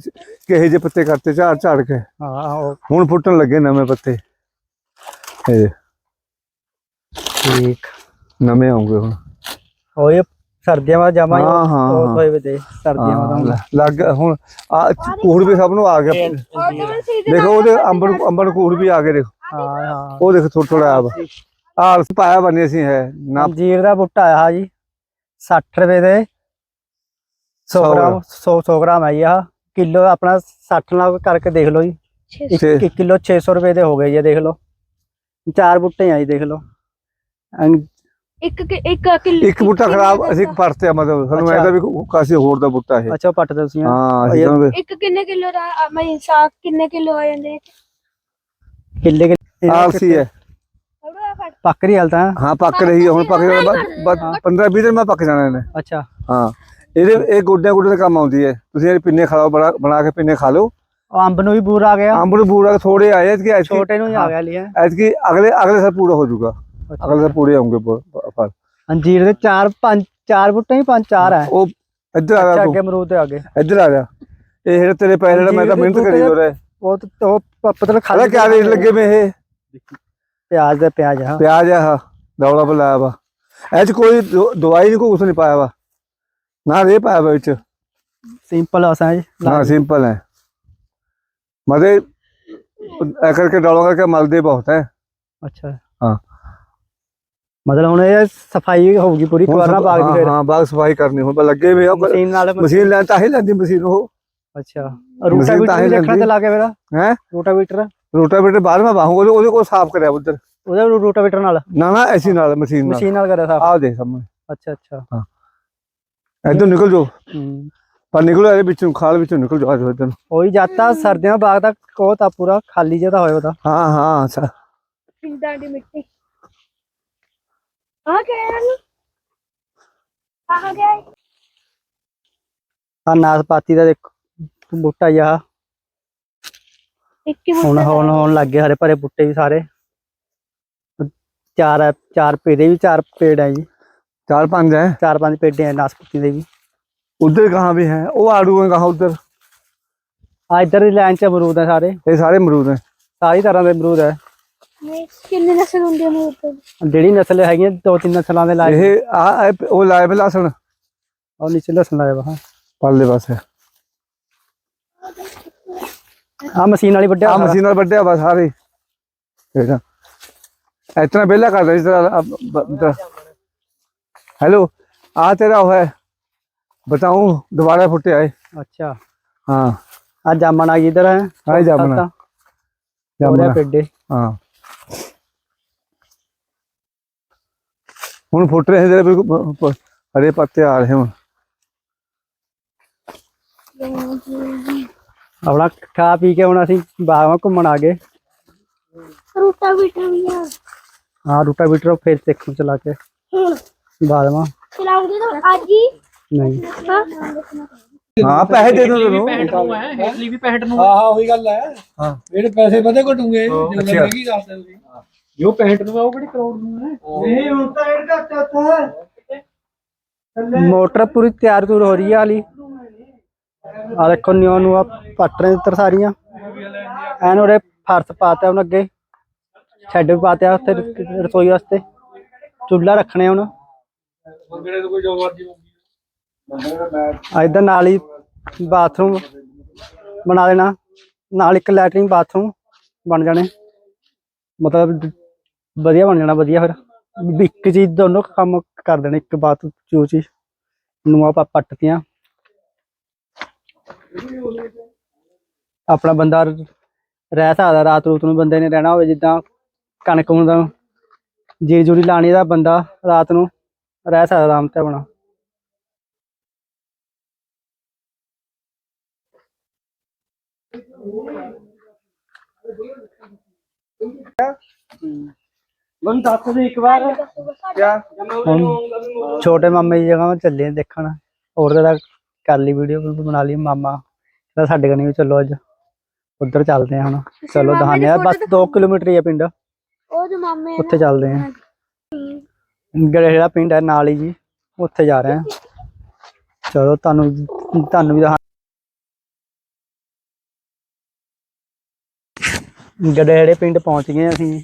ਕਿਹੇ ਜੇ ਪੱਤੇ ਕਰਤੇ ਝਾੜ ਝਾੜ ਕੇ। ਹਾਂ ਹੁਣ ਫੁੱਟਣ ਲੱਗੇ ਨਵੇਂ ਪੱਤੇ। ਇਹ ਠੀਕ। ਨਵੇਂ ਆਉਂਗੇ ਹੁਣ। ਉਹ ਸਰਦੀਆਂ ਵਾਂ ਜਾਵਾਂ ਹਾਂ ਹਾਂ ਉਹ ਹੋਏ ਤੇ ਸਰਦੀਆਂ ਵਾਂ ਲੱਗ ਹੁਣ ਆ ਕੋਹੜ ਵੀ ਸਭ ਨੂੰ ਆ ਗਿਆ। ਦੇਖੋ ਉਹਦੇ ਅੰਬਰ ਅੰਬਰ ਕੋਹੜ ਵੀ ਆ ਗਏ ਦੇਖੋ। ਹਾਂ ਹਾਂ। ਉਹ ਦੇਖੋ ਥੋੜਾ ਥੋੜਾ ਆਬ ਆਲਸ ਪਾਇਆ ਬੰਨੇ ਸੀ ਹੈ ਨਾ। ਜੀਰ ਦਾ ਬੁੱਟਾ ਆਇਆ ਜੀ। 60 ਰੁਪਏ ਦੇ। 100 ਸੌ ਗ੍ਰਾਮ 100 100 ਗ੍ਰਾਮ ਹੈ ਆਹ। ਕਿਲੋ ਆਪਣਾ 60 ਨਾਲ ਕਰਕੇ ਦੇਖ ਲਓ ਜੀ। ਛੇ- 1 ਕਿਲੋ 600 ਰੁਪਏ ਦੇ ਹੋ ਗਏ ਜੀ ਇਹ ਦੇਖ ਲਓ। ਚਾਰ ਬੂਟੇ ਆ ਜੀ ਦੇਖ ਲਓ। ਇੱਕ ਇੱਕ ਕਿਲੋ ਇੱਕ ਬੂਟਾ ਖਰਾਬ ਅਸੀਂ ਪਰਤੇ ਮਤਲਬ ਸਾਨੂੰ। ਐਦਾ ਵੀ ਕਾਸੇ ਹੋਰ ਦਾ ਬੂਟਾ ਹੈ ਅੱਛਾ ਉਹ ਪੱਟ ਦੇ ਤੁਸੀਂ ਹਾਂ ਇਹ- ਇੱਕ ਕਿੰਨੇ ਕਿਲੋ ਦਾ ਆ, ਮੈਂ ਸਾਗ ਕਿੰਨੇ ਕਿਲੋ ਆ ਜਾਂਦੇ? ਕਿੱਲੇ ਕਿੱਲੇ ਆਲਸੀ ਹੈ। ਪੱਕ ਰਹੀ ਹਾਲ ਤਾਂ ਹਾਂ ਪੱਕ ਰਹੀ ਹੈ ਹੁਣ ਪੱਕ ਜਾਣਾ 15 20 ਦਿਨ ਮੈਂ ਪੱਕ ਜਾਣਾ ਇਹਨੇ। ਅੱਛਾ। ਹਾਂ ਇਹਦੇ ਇਹ ਗੋਡਿਆਂ ਗੋਡੇ ਦੇ ਕੰਮ ਆਉਂਦੀ ਹੈ। ਤੁਸੀਂ ਇਹ ਪਿੰਨੇ ਖਾ ਲਓ ਬਣਾ ਬਣਾ ਕੇ ਪਿੰਨੇ ਖਾ ਲਓ। ਅੰਬ ਨੂੰ ਵੀ ਬੂਰ ਆ ਗਿਆ। ਅੰਬ ਨੂੰ ਬੂੜਾ ਥੋੜੇ ਆਏ ਐਤਕੀ ਛੋਟੇ ਨੂੰ ਹੀ ਆ ਗਿਆ ਹੈ ਐਤਕੀ ਅਗਲੇ ਅਗਲੇ ਸਾਲ ਪੂਰਾ ਹੋ ਜਾਊਗਾ। ਅਗਲੇ ਸਾਲ ਪੂਰੇ ਆਉਂਗੇ ਫਲ। ਅੰਜੀਰ ਦੇ ਚਾਰ ਪੰਜ ਚਾਰ ਬੂਟੇ ਹੀ ਪੰਜ ਚਾਰ ਹੈ। ਉਹ ਇੱਧਰ ਆ ਜਾ ਅੱਗੇ ਤੂੰ। ਅਮਰੂਦ ਦੇ ਅੱਗੇ। ਇੱਧਰ ਆ ਜਾ। ਇਹ ਜਿਹੜੇ ਤੇਰੇ ਪੈਸੇ ਜਿਹੜਾ ਮੈਂ ਤਾਂ ਮਿਹਨਤ ਕਰੀ ਹੋ ਰਿਹਾ। ਉਹ ਪਤਲ ਖਾ ਕਿਆ ਰੇਟ ਲੱਗੇ ਵੇ ਇਹ? ਪਿਆਜ਼ ਦੇ ਪਿਆਜ਼ ਹਾਂ ਪਿਆਜ਼ ਆ ਆਹ, ਬਲਾਇਆ ਵਾ। ਇਹ ਚ ਕੋਈ ਦਵਾ- ਦਵਾਈ ਨਹੀਂ ਕੋਈ ਕੁਛ ਨਹੀਂ ਪਾਇਆ ਵਾ। ਨਾ ਰੇ ਪਾਇਆ ਵਾ ਵਿੱਚ। ਸਿੰਪਲ ਆਸਾਂ ਜੀ ਨਾ ਸਿੰਪਲ ਹੈ ਮਦੇ ਐ। ਕਰਕੇ ਡਾਲੋ ਕਰਕੇ ਮਲਦੇ ਬਹੁਤ ਹੈ ਅੱਛਾ। ਹਾਂ। ਮਤਲਬ ਹੁਣ ਇਹ ਸਫ਼ਾਈ ਹੋਊਗੀ ਪੂਰੀ ਹੁਣ ਸਭ- ਬਾਗ ਦੀ ਹਾਂ, ਫਿਰ। ਹਾਂ ਬਾਗ ਸਫ਼ਾਈ ਕਰਨੀ ਹੁਣ ਬਸ ਲੱਗੇ ਵੇ ਆ। ਪਰ ਮਸ਼ੀਨ ਨਾਲ ਮਸ਼ੀਨ ਲੈਣ ਤਾਂ ਹੀ ਲੈਂਦੀ ਮਸ਼ੀਨ ਉਹ। ਅੱਛਾ। ਰੂਟਾ ਤਾਂ ਹੀ ਲੈਂਦੀ। ਤੇ ਲਾ ਕੇ ਫਿਰ। ਹੈ? ਰੂਟਾ ਵੀਟਰ ਰੋਟਾ ਬੇਟੇ ਬਾਹਰ ਮੈਂ ਬਾਹੂਗਾ ਉਹਦੇ ਉਹਦੇ ਕੋਲ ਸਾਫ਼ ਕਰਿਆ ਉਧਰ। ਉਹਦਾ ਰੂਟਾ ਵੀਟਰ ਨਾਲ? ਨਾ ਨਾ ਐਸੀ ਨਾਲ ਮਸ਼ੀਨ ਨਾਲ। ਮਸ਼ੀਨ ਨਾਲ ਕਰਿਆ ਸਾਫ਼? ਆਹ ਦੇਖ ਸਾਹਮਣੇ। ਅੱਛਾ ਅੱਛਾ। ਇੱਧਰ ਨਿਕਲ ਜਾਓ। ਹੂੰ। ਪਰ ਨਿਕਲੋ ਇਹਦੇ ਵਿੱਚੋਂ ਖਾਲ ਵਿੱਚੋਂ ਨਿਕਲ ਜਾਓ ਆਜੋ ਇੱਧਰ। ਉਹੀ ਜਾਤਾ ਸਰਦੀਆਂ ਬਾਗ ਦਾ ਕੋਹ ਤਾਂ ਪੂਰਾ ਖਾਲੀ ਜਿਹਾ ਤਾਂ ਹੋਇਆ ਉਹਦਾ। ਹਾਂ ਹਾਂ ਅੱਛਾ ਪਿੰਡਾਂ ਦੀ ਮਿੱਟੀ। ਆ ਗਿਆ ਨਾ ਆ ਗਿਆ। ਆ ਨਾਸਪਾਤੀ ਦਾ ਦੇਖ ਬੂਟਾ ਜਿਹਾ। ਇੱਕ ਹੀ ਹੁਣ ਬੂਟਾ ਹੁਣ ਹੋਣ ਲੱਗ ਗਏ ਹਰੇ ਭਰੇ ਬੂਟੇ ਵੀ ਸਾਰੇ ਚਾਰ ਹੈ ਚਾਰ ਪੇੜੇ ਵੀ ਚਾਰ ਪੇੜ ਹੈ ਜੀ चार पांच है ਚਾਰ ਪੰਜ ਪੇਡੇ ਹੈ ਨਾਸਪਾਤੀ ਦੇ ਵੀ उधर कहाँ भी हैं वो आड़ू है कहाँ उधर ਆ ਇੱਧਰ ਦੀ ਲਾਈਨ 'ਚ ਅਮਰੂਦ ਹੈ ਸਾਰੇ ये सारे अमरूद हैं ਸਾਰੀ ਤਰ੍ਹਾਂ ਦੇ ਅਮਰੂਦ ਹੈ ਨਹੀਂ, ਕਿੰਨੇ ਨਸਲ ਹੁੰਦੇ ਨੇ ਉੱਤੇ ਜਿਹੜੀ ਨਸਲ ਹੈਗੀਆਂ ਦੋ ਤਿੰਨ ਨਸਲਾਂ ਦੇ ਲਾਏ ये आ आ- वो लाए पे लसन ਉਹ ਨੀਚੇ ਲਸਣ ਲਾਇਆ ਵਾ परले पास है ਆ ਮਸ਼ੀਨ ਵਾਲੀ ਵੱਡਿਆ ਆ ਮਸ਼ੀਨ ਨਾਲ ਵੱਡਿਆ ਵਾ ਸਾਰੇ। ਇਹਦਾ ਇਤਨਾ ਪਹਿਲਾਂ ਕਰਦਾ ਇਸ ਤਰ੍ਹਾਂ ਹੈਲੋ ਆ ਤੇਰਾ ਹੋਇਆ ਬਤਾਉ ਦੁਬਾਰਾ ਫੁੱਟਿਆ ਹੈ ਅੱਛਾ। ਹਾਂ। ਆ ਜਾਮਣ ਆ ਗਈ ਇਧਰ ਹੈ। ਹਾਂ ਜਾਮਣ। ਜਾਮਣ। ਪਿੱਡੇ। ਹਾਂ। ਹੁਣ ਫੁੱਟ ਰਹੇ ਜਿਹੜੇ ਬਿਲਕੁਲ ਹਰੇ ਪੱਤੇ ਆ ਰਹੇ ਹੁਣ। ਆਪਣਾ ਖਾ ਪੀ ਕੇ ਹੁਣ ਅਸੀਂ ਬਾਹਾਂ ਘੁੰਮਣ ਆ ਗਏ। ਰੂਟਾ ਬੀਟਾ ਵੀ ਆ। ਆ ਰੂਟਾ ਬੀਟਰ ਫੇਰ ਦੇਖਣ ਚਲਾ ਕੇ। ਬਾਦਮਾ ਚਲਾਉਂਦੇ ਤਾਂ ਅੱਜ ਹੀ। ਨਹੀਂ। ਹਾਂ ਹਾਂ ਪੈਸੇ ਦੇ ਦੋ ਤੈਨੂੰ 65 ਨੂੰ ਹੈ ਹੇਠਲੀ ਵੀ 65 ਨੂੰ। ਹਾਂ ਹਾਂ ਉਹੀ ਗੱਲ ਹੈ। ਹਾਂ। ਜਿਹੜੇ ਪੈਸੇ ਵਧੇ ਘਟੂਗੇ ਜਦੋਂ। ਮਹਿੰਗੀ ਕਰ ਦਿੰਦੇ। ਜੋ 65 ਨੂੰ ਹੈ ਉਹ ਕਿਹੜੇ ਕਰੋੜ ਨੂੰ ਹੈ? ਨਹੀਂ ਹੁਣ ਤਾਂ ਘੱਟ ਆਤਾ ਹੈ ਮੋਟਰ ਪੂਰੀ ਤਿਆਰ ਤੁਰ ਹੋ ਰਹੀ ਹੈ ਹਾਲੀ ਆ ਦੇਖੋ ਨਿਓ ਨੂੰ ਆ ਪੱਟ ਰਹੇ ਉੱਤਰ ਸਾਰੀਆਂ। ਐਨ ਉਹਦੇ ਫਰਸ਼ ਪਾਤਾ ਹੁਣ ਅੱਗੇ। ਸ਼ੈੱਡ ਵੀ ਪਾਤੇ ਉੱਥੇ ਰਸੋਈ ਵਾਸਤੇ। ਚੁੱਲ੍ਹਾ ਰੱਖਣੇ ਹੁਣ। ਮੰਗਣੇ ਤੋਂ ਕੋਈ ਜੋ ਮਰਜ਼ੀ ਮੰਗੀ ਆ ਇੱਧਰ ਨਾਲ ਹੀ ਬਾਥਰੂਮ ਬਣਾ ਦੇਣਾ ਨਾਲ ਇੱਕ ਲੈਟਰਿੰਗ ਬਾਥਰੂਮ ਬਣ ਜਾਣੇ। ਮਤਲਬ ਵਧੀਆ ਬਣ ਜਾਣਾ, ਵਧੀਆ ਫਿਰ। ਇੱਕ ਚੀਜ਼ ਦੋਨੋਂ ਕੰਮ ਕਰ ਦੇਣੇ, ਇੱਕ ਬਾਤ ਜੋ ਚੀਜ਼। ਨੂੰ ਆਪਾਂ ਪੱਟਤੀਆਂ। ਆਪਣਾ ਬੰਦਾ ਰਹਿ ਸਕਦਾ ਰਾਤ ਰੂਤ ਨੂੰ ਬੰਦੇ ਨੇ ਰਹਿਣਾ ਹੋਵੇ ਜਿੱਦਾਂ ਕਣਕ ਹੁੰਦਾ ਜੀ ਜੁੜੀ ਲਾਣੀ ਦਾ ਬੰਦਾ ਰਾਤ ਨੂੰ ਰਹਿ ਸਕਦਾ ਆਰਾਮ ਤੇ ਆਪਣਾ। ਮੈਨੂੰ ਦੱਸ ਦੇ ਇੱਕ ਵਾਰ। ਕਿਆ ਹੁਣ ਛੋਟੇ ਮਾਮੇ ਦੀ ਜਗ੍ਹਾ ਮੈਂ ਚੱਲੇ ਦੇਖਣ। ਹੋਰ ਤਾਂ ਕਰ ਲਈ ਵੀਡੀਓ ਬਣਾ ਲਈ ਮਾਮਾ। ਕਹਿੰਦਾ ਸਾਡੇ ਕਨੀ ਵੀ ਚੱਲੋ ਅੱਜ ਉੱਧਰ ਚੱਲਦੇ ਆ ਹੁਣ। ਚਲੋ ਦਹਾਨੇ ਆ ਬਸ photo 2 ਕਿਲੋਮੀਟਰ ਹੀ ਆ ਪਿੰਡ। ਉਹ ਜੋ ਮਾਮੇ ਉੱਥੇ ਚੱਲਦੇ ਆ ਜਿਹੜਾ ਪਿੰਡ ਹੈ ਨਾਲ ਹੀ ਜੀ। ਉੱਥੇ ਜਾ ਰਹੇ ਆ ਚਲੋ ਤੁਹਾਨੂੰ ਤੁਹਾਨੂੰ ਵੀ ਜਿਹੜੇ ਜਿਹੜੇ ਪਿੰਡ ਪਹੁੰਚ ਗਏ ਅਸੀਂ।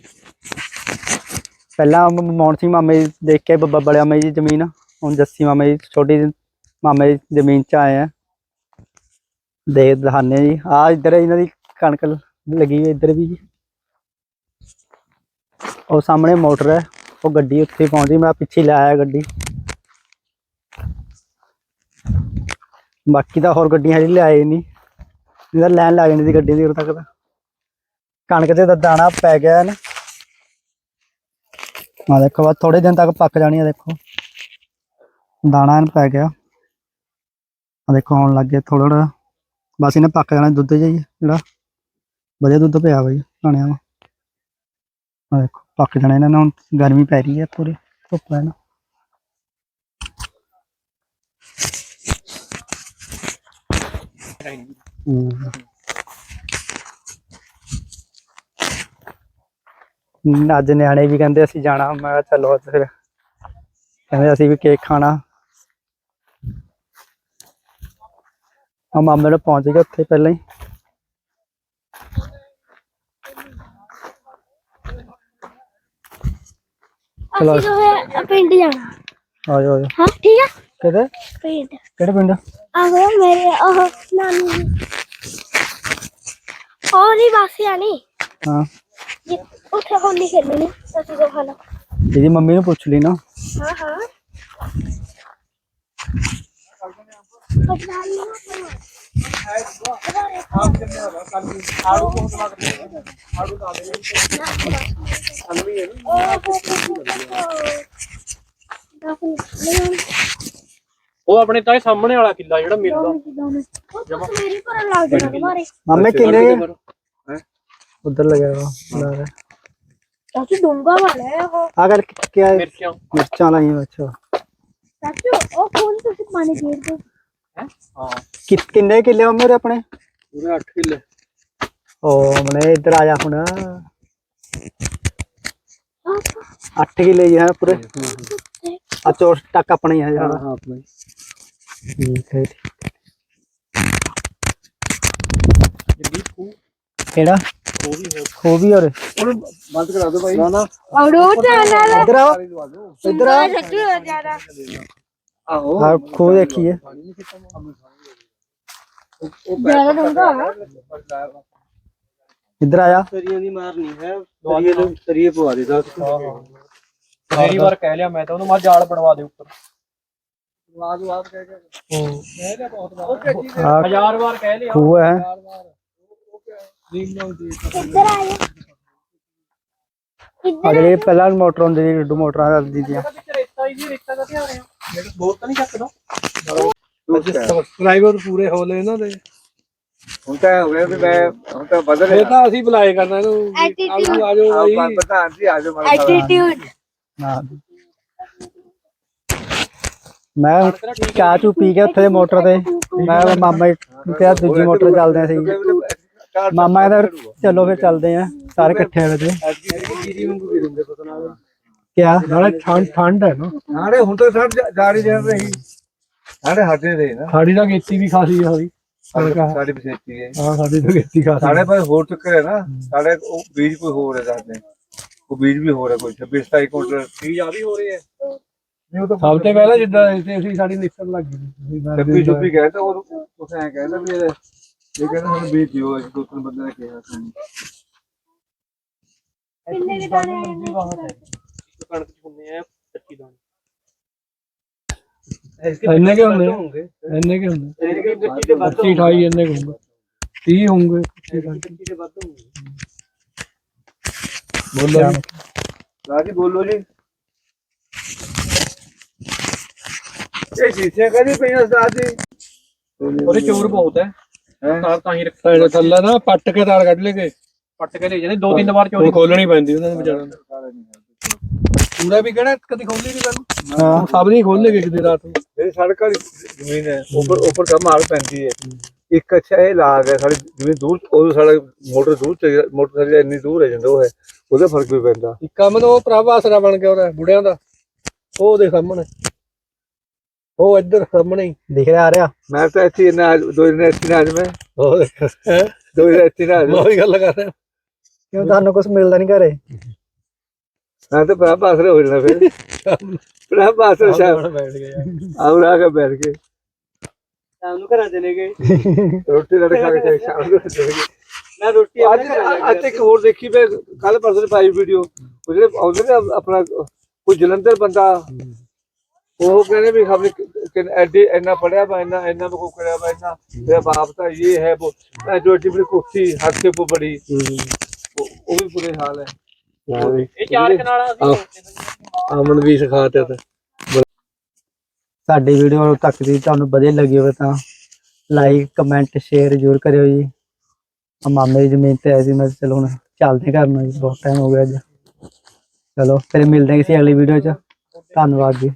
ਪਹਿਲਾਂ ਮ- ਮੋਹਨ ਸਿੰਘ ਮਾਮੇ ਦੇਖ ਕੇ ਬ- ਬੜੇ ਮਾਮੇ ਦੀ ਜ਼ਮੀਨ। ਹੁਣ ਜੱਸੀ ਮਾਮੇ ਦੀ ਛੋਟੀ ਮਾਮੇ ਦੀ ਜ਼ਮੀਨ 'ਚ ਆਏ ਆ। ਦੇਖ ਦਿਖਾਨੇ ਜੀ। ਆ ਇੱਧਰ ਇਹਨਾਂ ਦੀ ਕਣਕ ਲੱਗੀ ਹੋਈ ਇੱਧਰ ਵੀ ਜੀ। ਉਹ ਸਾਹਮਣੇ ਮੋਟਰ ਹੈ ਉਹ ਗੱਡੀ ਉੱਥੇ ਪਹੁੰਚਦੀ, ਮੈਂ ਪਿੱਛੇ ਲੈ ਆਇਆ ਗੱਡੀ। ਬਾਕੀ ਤਾਂ ਹੋਰ ਗੱਡੀਆਂ ਹਜੇ ਲਿਆਏ ਨਹੀਂ। ਇਹਦਾ ਲੈਣ ਲੱਗ ਜਾਂਦੀ ਸੀ ਗੱਡੀ ਦੀ ਉਰ ਤੱਕ ਤਾਂ। ਕਣਕ ਤੇ ਤਾਂ ਦਾਣਾ ਪੈ ਗਿਆ ਨਾ। ਆ ਦੇਖੋ ਬਸ ਥੋੜੇ ਦਿਨ ਤੱਕ ਪੱਕ ਜਾਣੀ ਆ, ਦੇਖੋ। ਦਾਣਾ ਇਹਨੂੰ ਪੈ ਗਿਆ। ਆ ਦੇਖੋ, ਆਉਣ ਲੱਗ ਗਿਆ ਥੋੜਾ ਥੋੜਾ ਬਸ ਇਹਨੇ ਪੱਕ ਜਾਣਾ ਦੁੱਧ ਜਿਹਾ ਜਿਹੜਾ ਵਧੀਆ ਦੁੱਧ ਪਿਆ ਬਈ ਦਾਣਿਆਂ ਦਾ ਆ ਦੇਖੋ, ਪੱਕ ਜਾਣਾ ਇਹਨਾਂ ਨੂੰ ਗਰਮੀ ਪੈ ਰਹੀ ਹੈ ਪੂਰੀ ਧੁੱਪ ਹੈ ਨਾ। ਅੱਜ ਨਿਆਣੇ ਵੀ ਕਹਿੰਦੇ ਅਸੀਂ ਜਾਣਾ, ਮੈਂ ਚਲੋ ਫਿਰ। ਕਹਿੰਦੇ ਅਸੀਂ ਵੀ ਕੇਕ ਖਾਣਾ। ਆ ਮਾਮੇ ਨੂੰ ਪਹੁੰਚ ਗਏ ਉੱਥੇ ਪਹਿਲਾਂ ਹੀ। ਚਲੋ। ਅਸੀਂ ਜੋ ਹੈ ਪਿੰਡ ਜਾਣਾ। ਆ ਜਾਓ ਆ ਜਾਓ। ਹਾਂ ਠੀਕ ਆ? ਕਿਹਦੇ? ਪਿੰਡ। ਕਿਹੜੇ ਪਿੰਡ? ਆਹੋ ਮੇਰੇ ਉਹ ਨਾਨੀ ਉਹ ਨਹੀਂ ਵਾਸਿਆ ਨਹੀਂ। ਹਾਂ। ਉੱਥੇ ਹੋਲੀ ਖੇਲਣੀ ਅਸੀਂ ਜੋ ਖਾਣਾ ਇਹਦੀ ਮੰਮੀ ਨੂੰ ਪੁੱਛ ਲਈ ਨਾ। ਹਾਂ ਹਾਂ। ਉਹ ਆਪਣੇ ਤਾਂ ਸਾਹਮਣੇ ਵਾਲਾ ਕਿੱਲਾ ਜਿਹੜਾ ਮਿਲਦਾ ਮੇਰੀ ਪਰ ਲੱਗ ਜਾਣਾ ਮਾਰੇ ਮਾਮੇ ਕਿੰਨੇ ਉਧਰ ਲਗਿਆ ਵਾ ਚਾਚੂ ਡੂੰਗਾ ਵਾਲਾ ਹੈ ਉਹ। ਆ ਕਰ ਕੀ ਹੈ ਮਿਰਚਾਂ। ਮਿਰਚਾਂ ਲਾਈਆਂ ਅੱਛਾ। ਚਾਚੂ ਉਹ ਫੋਨ ਤੁਸੀਂ ਪਾਣੀ ਦੇ ਦਿਓ ਹਾਂ? ਕਿ ਕਿੰਨੇ ਕਿੱਲੇ ਆ ਮੇਰੇ ਆਪਣੇ? ਪੂਰੇ 8 ਕਿੱਲੇ। ਓ ਮਨੇ ਇੱਧਰ ਆ ਜਾ ਹੁਣ। 8 ਕਿੱਲੇ ਹੀ ਹੈ ਪੂਰੇ। ਆ ਚੋਰ ਟੱਕ ਆਪਣਾ ਹੀ ਹੈ ਯਾਰ। ਹਾਂ ਆਪਣੇ। ਠੀਕ ਹੈ ਖੂ ਕਿਹੜਾ? ਉਹ ਵੀ ਹੋ ਖੋ ਵੀ ਔਰ ਬੰਦ ਕਰਾ ਦੋ ਭਾਈ। ਨਾ ਨਾ। ਔੜੋ ਚੈਨਲ ਇੱਧਰ ਆ। ਇੱਧਰ ਆ। ਚਾਚੂ ਜ਼ਿਆਦਾ। ਆਹੋ। ਆ। ਖੋ ਦੇਖੀਏ ਜ਼ਿਆਦਾ ਡੂੰਗਾ ਇੱਧਰ ਆ ਜਾ। ਤਰੀਆਂ ਦੀ ਮਾਰਨੀ ਹੈ। ਤਰੀਏ ਦੇ ਤਰੀਏ ਪਵਾ ਦੇ ਦਾ ਮੇਰੀ ਵਾਰ ਕਹਿ ਲਿਆ ਮੈਂ ਤਾਂ ਉਹਨੂੰ ਮਾ ਜਾਲ ਬਣਵਾ ਦੇ ਉੱਪਰ। ਆਵਾਜ਼ ਆਵਾਜ਼ ਕਹਿ ਕੇ ਕਹਿ ਲਿਆ ਬਹੁਤ ਵਾਰ। ਆ ਹਜ਼ਾਰ ਵਾਰ ਕਹਿ ਲਿਆ। ਖੂਹ ਹੈ। ਇੱਧਰ ਆ ਜਾ। ਆ ਜਿਹੜੇ ਪਹਿਲਾਂ ਮੋਟਰ ਹੁੰਦੀ ਸੀ ਡੱਡੂ ਮੋਟਰਾਂ ਦਾ ਦੀਦੀਆਂ ਵਿੱਚ ਰੇਤਾ ਹੀ ਨਹੀਂ ਰੇਤਾ ਦਾ ਧਿਆਨ ਰਿਹਾ ਮੇਰੇ ਬਹੁਤ ਤਾਂ ਨਹੀਂ ਚੱਕਦਾ? ਸਬਸਕ੍ਰਾਈਬਰ ਪੂਰੇ ਹੋ ਲਏ ਇਹਨਾਂ ਦੇ। ਹੁਣ ਤਾਂ ਹੋ ਗਿਆ ਵੀ ਮੈਂ ਹੁਣ ਤਾਂ ਬਦਲ ਇਹ ਤਾਂ ਅਸੀਂ ਬੁਲਾਏ ਕਰਨਾ ਇਹਨੂੰ। Attitude. ਆ ਜਾਓ ਆਓ ਬਾਈ। ਪ੍ਰਧਾਨ ਜੀ ਆ ਜਾਓ ਮਾੜਾ ਜਿਹਾ। ਐਟੀਟਿਊਡ ਹਾਂ ਮੈਂ ਹੁਣ ਚਾਹ ਚੂ ਪੀ ਕੇ ਉੱਥੇ ਦੇ ਮੋਟਰ ਤੇ ਮੈਂ ਮਾਮਾ ਜੀ ਕਿਹਾ ਦੂਜੀ ਮੋਟਰ ਚੱਲਦੇ ਸੀ ਮਾਮਾ ਕਹਿੰਦਾ ਚਲੋ ਫਿਰ ਚੱਲਦੇ ਆ ਸਾਰੇ ਇਕੱਠੇ ਹੋ ਗਏ ਜੀਰੀ ਵਾਂਗੂ ਵੀ ਦਿੰਦੇ ਪਤਾ ਨਾ ਕਿਆ? ਨਾਲੇ ਠੰਡ ਠੰਡ ਹੈ ਨਾ। ਨਾਲੇ ਹੁਣ ਤਾਂ ਸਰ ਜਾਰੀ ਜਾ ਰਹੀ। ਨਾਲੇ ਹਟੇ ਦੇ ਨਾ। ਸਾਡੀ ਤਾਂ ਖੇਤੀ ਵੀ ਖਾਸੀ ਹੈ ਸਾਡੀ। ਸਾਡੀ ਬਸੇਤੀ ਹੈ ਹਾਂ ਸਾਡੀ ਤਾਂ ਖੇਤੀ ਖਾਸੀ ਸਾਡੇ ਪਾਸ ਹੋਰ ਚੱਕਰ ਹੈ ਨਾ। ਸਾਡੇ ਉਹ ਬੀਜ ਕੋਈ ਹੋਰ ਹੈ ਦੱਸਦੇ ਉਹ ਬੀਜ ਵੀ ਹੋਰ ਹੈ ਕੋਈ। 26 27 ਕੁਇੰਟਲ ਬੀਜ ਆ ਵੀ ਹੋ ਰਹੇ ਤਾਂ ਸਭ ਤੋਂ ਪਹਿਲਾਂ ਜਿੱਦਾਂ ਅਸੀਂ ਸਾਡੀ ਨਿਕਲ ਲੱਗ ਗਈ। ਛੱਬੀ ਛੁੱਬੀ ਗਏ ਤਾਂ ਉਹ ਉਸ ਐ ਕਹਿੰਦਾ ਵੀ ਇਹ ਇਹ ਕਹਿੰਦਾ ਹੁਣ ਬੀਜ ਦਿਓ ਅਸੀਂ ਦੋ ਤਿੰਨ ਬੰਦੇ ਨੇ ਕਿਹਾ ਸਾਨੂੰ ਕਿੰਨੇ ਦੇ ਦਾਣੇ ਕਣਕ ਚ ਹੁੰਦੇ ਆ 25 ਦਾਣੇ ਇੰਨੇ ਕੇ ਹੁੰਦੇ ਇੰਨੇ ਕੇ ਹੁੰਦੇ 25 28 ਇੰਨੇ ਕੇ ਹੁੰਦੇ 30 ਹੋਣਗੇ 25 ਦੇ ਵੱਧ ਹੋਣਗੇ ਬੋਲੋ ਰਾਜੀ ਬੋਲੋ ਜੀ ਇਹ ਸ਼ੀਸ਼ੇ ਕਦੀ ਪਈਆਂ ਉਸਤਾਦ ਜੀ ਉਹਦੇ ਚੋਰ ਬਹੁਤ ਹੈ ਹੈਂ? ਤਾਰ ਤਾਂ ਹੀ ਰੱਖ ਭੈਣ ਥੱਲੇ ਨਾ ਪੱਟ ਕੇ ਤਾਰ ਕੱਢ ਲੇਗੇ ਪੱਟ ਕੇ ਲੈ ਜਾਂਦੇ ਦੋ ਤਿੰਨ ਵਾਰ ਚੋਰੀ ਹੁਣ ਖੋਲਣੀ ਪੈਂਦੀ ਉਹਨਾਂ ਨੂੰ ਵਿਚਾਰਾਂ ਨੂੰ। ਪੂਰਾ ਵੀ ਕਿਹੜਾ ਕਦੀ ਖੋਲੀ ਨਹੀਂ ਤੈਨੂੰ ਹਾਂ। ਸਭ ਨਹੀਂ ਖੋਲ ਲੇਗੇ ਕਿਤੇ ਰਾਤ ਨੂੰ। ਇਹ ਸੜਕ ਵਾਲੀ ਜ਼ਮੀਨ ਹੈ ਉੱਪਰ ਉੱਪਰ ਕੰਮ ਮਾਰ ਪੈਂਦੀ ਹੈ। ਇੱਕ ਅੱਛਾ ਇਹ ਲਾਗ ਹੈ ਸਾਡੀ ਜ਼ਮੀਨ ਦੂਰ ਉਹ ਸਾਡਾ ਮੋਟਰ ਦੂਰ ਚ ਮੋਟਰ ਇੰਨੀ ਦੂਰ ਹੈ ਜਾਂਦਾ ਉਹ ਹੈ ਉਹਦਾ ਫ਼ਰਕ ਵੀ ਪੈਂਦਾ। ਇੱਕ ਕੰਮ ਤਾਂ ਉਹ ਪ੍ਰਭ ਆਸਰਾ ਬਣ ਗਿਆ ਉਹਦਾ ਬੁੜਿਆਂ ਦਾ। ਉਹ ਦੇ ਸਾਹਮਣੇ। ਉਹ ਇੱਧਰ ਸਾਹਮਣੇ ਹੀ ਦਿਖ ਰਿਹਾ ਆ ਰਿਹਾ। ਮੈਂ ਤਾਂ ਇੱਥੇ ਇਹਨਾਂ ਦੋ ਦਿਨ ਇੱਥੇ ਨਾ ਅੱਜ ਮੈਂ। ਹੈਂ? ਦੋ ਦਿਨ ਇੱਥੇ ਨਾ ਅੱਜ ਮੈਂ। ਉਹੀ ਗੱਲ ਕਰ ਰਿਹਾ। ਕਿਉਂ ਤੁਹਾਨੂੰ ਕੁਝ ਮਿਲਦਾ ਨਹੀਂ ਘਰੇ? ਮੈਂ ਤਾਂ ਭਰਾ ਪਾਸਰੇ ਹੋ ਜਾਣਾ ਫਿਰ। ਭਰਾ ਪਾਸਰੇ ਸ਼ਾਮ। ਹੁਣ ਬੈਠ ਗਿਆ ਆਉ ਆ ਕੇ ਬੈਠ ਕੇ ਸ਼ਾਮ ਨੂੰ ਘਰਾਂ ਚਲੇ ਗਏ। ਰੋਟੀ ਲੜ ਖਾ ਕੇ ਸ਼ਾਮ ਨੂੰ ਚਲੇ ਗਏ। ਮੈਂ ਰੋਟੀ ਅੱਜ ਅੱਜ ਇੱਕ ਹੋਰ ਦੇਖੀ ਮੈਂ ਕੱਲ ਪਰਸੋਂ ਪਾਈ ਵੀਡੀਓ। ਉਹ ਜਿਹੜੇ ਆਉਂਦੇ ਨੇ ਆਪਣਾ ਕੋਈ ਜਲੰਧਰ ਬੰਦਾ ਉਹ ਕਹਿੰਦੇ ਵੀ ਖਬਰ ਕਿ ਐਡੀ ਇੰਨਾ ਪੜਿਆ ਵਾ ਇੰਨਾ ਇੰਨਾ ਕੋ ਕਰਿਆ ਵਾ ਇੰਨਾ ਮੇਰਾ ਬਾਪ ਤਾਂ ਇਹ ਹੈ ਉਹ ਜੋ ਐਡੀ ਬੜੀ ਕੁਰਸੀ ਹੱਥ ਤੇ ਬੜੀ ਉਹ ਵੀ ਬੁਰੇ ਹਾਲ ਹੈ। ਇਹ ਚਾਰ ਕਨਾਲਾ ਅਸੀਂ ਵੀ ਸਿਖਾਤੇ ਤੇ। ਸਾਡੀ ਵੀਡੀਓ ਨੂੰ ਤੱਕ ਦੀ ਤੁਹਾਨੂੰ ਵਧੀਆ ਲੱਗੀ ਹੋਵੇ ਤਾਂ ਲਾਈਕ ਕਮੈਂਟ ਸ਼ੇਅਰ ਜ਼ਰੂਰ ਕਰਿਓ ਜੀ। ਮਾਮੇ ਦੀ ਜ਼ਮੀਨ ਤੇ ਆਏ ਸੀ ਮੈਂ ਚਲੋ ਹੁਣ ਚੱਲਦੇ ਘਰ ਨੂੰ ਬਹੁਤ ਟਾਈਮ ਹੋ ਗਿਆ ਅੱਜ। ਚਲੋ ਫਿਰ ਮਿਲਦੇ ਹਾਂ ਕਿਸੇ ਅਗਲੀ ਵੀਡੀਓ 'ਚ। ਧੰਨਵਾਦ ਜੀ।